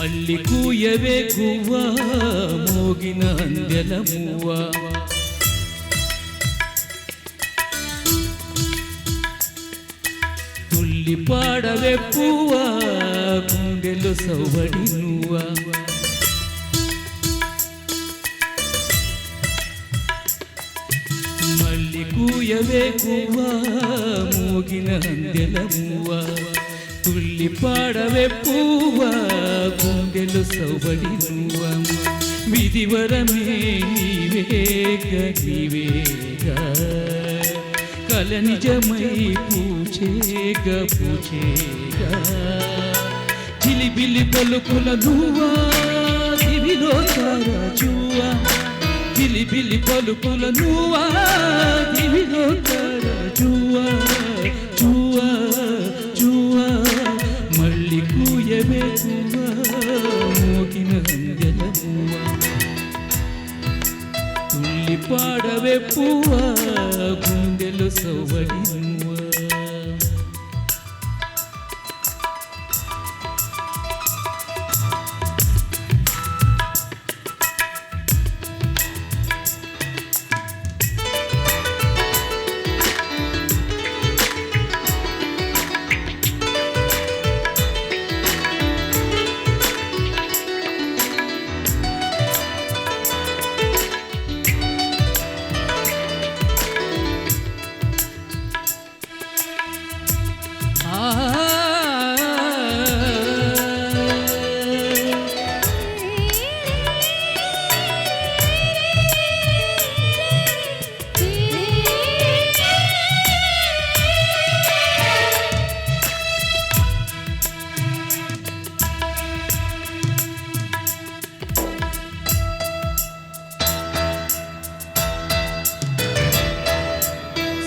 అల్లి కూయవే గువ్వా మోగిన అందెల మువ్వా తుల్లి పాడవే పువ్వా గుండెలు సౌబడి నువ్వా మల్లి కూయవే గువ్వా మోగిన అందెల మువ్వా తుల్లి పాడవే పువ్వా గుండెలు సౌబడి నువ్వా. విధివరమే నీవేగ నీవేగా కల నిజమై పూచేగ పూచేగా చిలిబిలి పలుకుల నువ్వా దివిలో తారాజువా చిలిబిలి పలుకుల నువ్వా దివిలో తారాజువా కూయవే కువా మోగిన అందెల మువ్వా తుల్లి పాడవే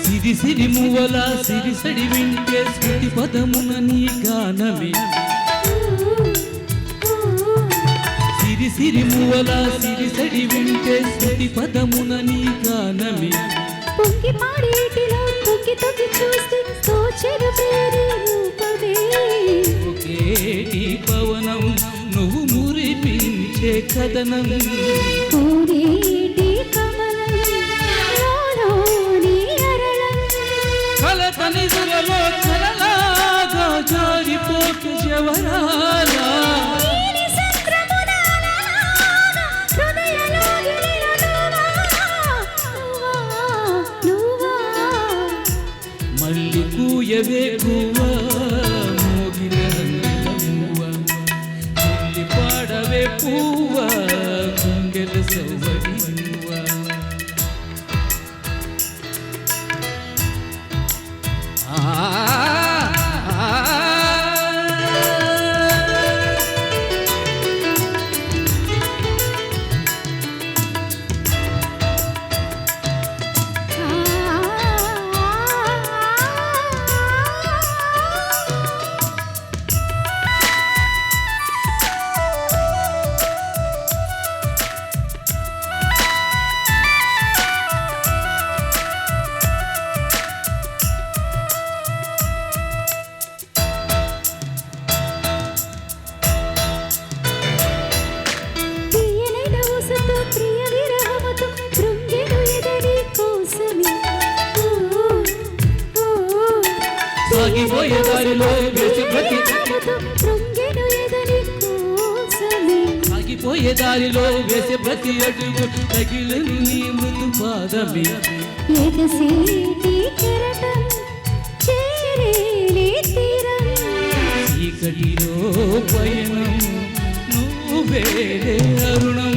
సిరి సిరి మువ్వల సిరి సడి వింటే స్మృతి పదమున నీ గానమే. సిరి సిరి మువ్వల సిరి సడి వింటే స్మృతి పదమున నీ గానమే. పొంగి పాడేటిలో తొక్కి తొక్కి చూస్తే తోచెరు పేరే రూపమే. ఒకేటి పవనం నువ్వు మురిపించే కథనం. కోడేటి కలత నిధులలో కలలాగా జారిపోకు జవరాలా. మల్లి కూయవే గువ్వా మోగిన తుల్లి పాడవే పువ్వా సాగిపోయే దారిలో వేసి ప్రతి. సాగిపోయే దారిలో వేసే ప్రతి అడుగు తగిలను నీ మృదు పాదమే. చీకటిలో పయనం నువ్వేలే అరుణం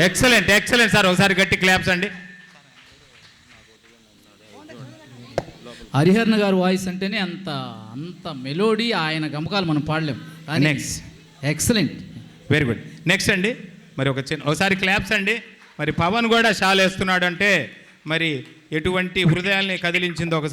ఎక్సలెంట్ ఎక్సలెంట్ సార్. ఒకసారి గట్టి క్లాప్స్ అండి. హరిహరన్ గారు వాయిస్ అంటేనే అంత అంత మెలోడీ ఆయన గమకాలు మనం పాడలేం. Next. Excellent. Very good next అండి. మరి ఒక చిన్న ఒకసారి క్లాప్స్ అండి. మరి పవన్ కూడా షాల్ వేస్తున్నాడు అంటే మరి ఎటువంటి హృదయాల్ని కదిలించిందో ఒకసారి